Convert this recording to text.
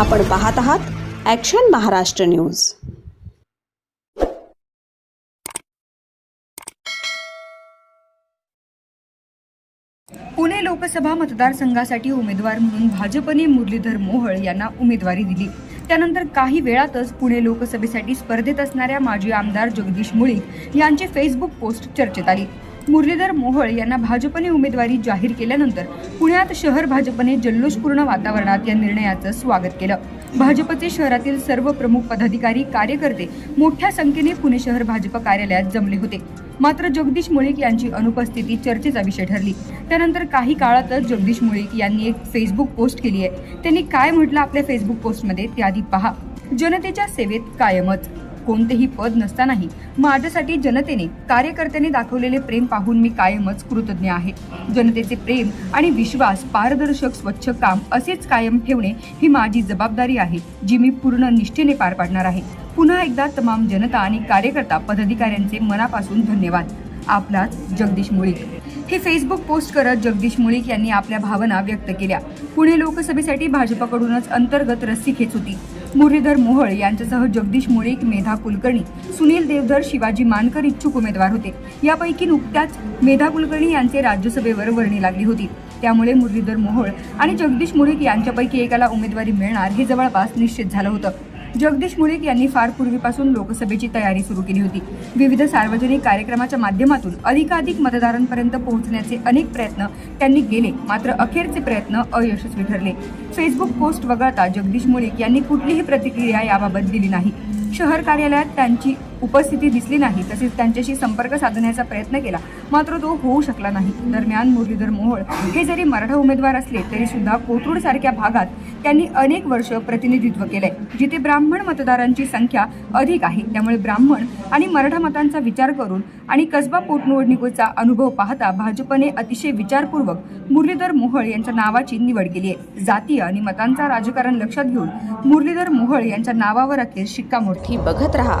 आपण पाहत आहात ॲक्शन महाराष्ट्र न्यूज पुणे लोकसभा मतदारसंघासाठी उमेदवार म्हणून भाजपने मुरलीधर मोहळ यांना उमेदवारी दिली. त्यानंतर काही वेळातच पुणे लोकसभेसाठी स्पर्धेत असणाऱ्या माजी आमदार जगदीश मुळीक यांची फेसबुक पोस्ट चर्चेत आली. मुरलीधर मोहोळ यांना भाजपने उमेदवारी जाहीर केल्यानंतर पुण्यात शहर भाजपने जल्लोषपूर्ण वातावरणात या निर्णयाचं स्वागत केलं. भाजपचे शहरातील सर्व प्रमुख पदाधिकारी कार्यकर्ते मोठ्या संख्येने पुणे शहर भाजप कार्यालयात जमले होते. मात्र जगदीश मुळीक यांची अनुपस्थिती चर्चेचा विषय ठरली. त्यानंतर काही काळातच जगदीश मुळीक यांनी एक फेसबुक पोस्ट केली आहे. त्यांनी काय म्हटलं आपल्या फेसबुक पोस्टमध्ये ते आधी पहा. जनतेच्या सेवेत कायमच कोणतेही पद नसतानाही माझ्यासाठी जनतेने कार्यकर्त्यांनी दाखवलेले प्रेम पाहून मी कायमच कृतज्ञ आहे. जनतेचे प्रेम आणि विश्वास पारदर्शक स्वच्छ काम असेच कायम ठेवणे ही माझी जबाबदारी आहे जी मी पूर्ण निष्ठेने पार पाडणार आहे. पुन्हा एकदा तमाम जनता आणि कार्यकर्ता पदाधिकाऱ्यांचे मनापासून धन्यवाद. आपलाच जगदीश मुळीक. हे फेसबुक पोस्ट करत जगदीश मुळीक यांनी आपल्या भावना व्यक्त केल्या. पुणे लोकसभेसाठी भाजपकडूनच अंतर्गत रस्सी खेच होती. मुरलीधर मोहळ यांच्यासह जगदीश मुळीक मेधा कुलकर्णी सुनील देवधर शिवाजी मानकर इच्छुक उमेदवार होते. यापैकी नुकत्याच मेधा कुलकर्णी यांचे राज्यसभेवर वर्णी लागली होती. त्यामुळे मुरलीधर मोहोळ आणि जगदीश मुळीक यांच्यापैकी एकाला उमेदवारी मिळणार हे जवळपास निश्चित झालं होतं. जगदीश मुळीक यांनी फार पूर्वीपासून लोकसभेची तयारी सुरू केली होती. विविध सार्वजनिक कार्यक्रमाच्या माध्यमातून अधिकाधिक मतदारांपर्यंत पोहोचण्याचे अनेक प्रयत्न त्यांनी केले मात्र अखेरचे प्रयत्न अयशस्वी ठरले. फेसबुक पोस्ट वगळता जगदीश मुळीक यांनी कुठलीही प्रतिक्रिया याबाबत दिली नाही. शहर कार्यालयात त्यांची उपस्थिती दिसली नाही तसेच त्यांच्याशी संपर्क साधण्याचा प्रयत्न केला. मात्र तो होऊ शकला नाही. दरम्यान मुरलीधर मोहोळ हे जरी मराठा उमेदवार असले तरी सुद्धा कोथरूड सारख्या भागात त्यांनी अनेक वर्ष प्रतिनिधित्व केलंय जिथे ब्राह्मण मतदारांची संख्या अधिक आहे. त्यामुळे ब्राह्मण आणि मराठा मतांचा विचार करून आणि कसबा पोटनिवडणुकीचा अनुभव पाहता भाजपने अतिशय विचारपूर्वक मुरलीधर मोहोळ यांच्या नावाची निवड केली आहे. जातीय आणि मतांचा राजकारण लक्षात घेऊन मुरलीधर मोहोळ यांच्या नावावर अखेर शिक्कामोर्ती बघत रहा.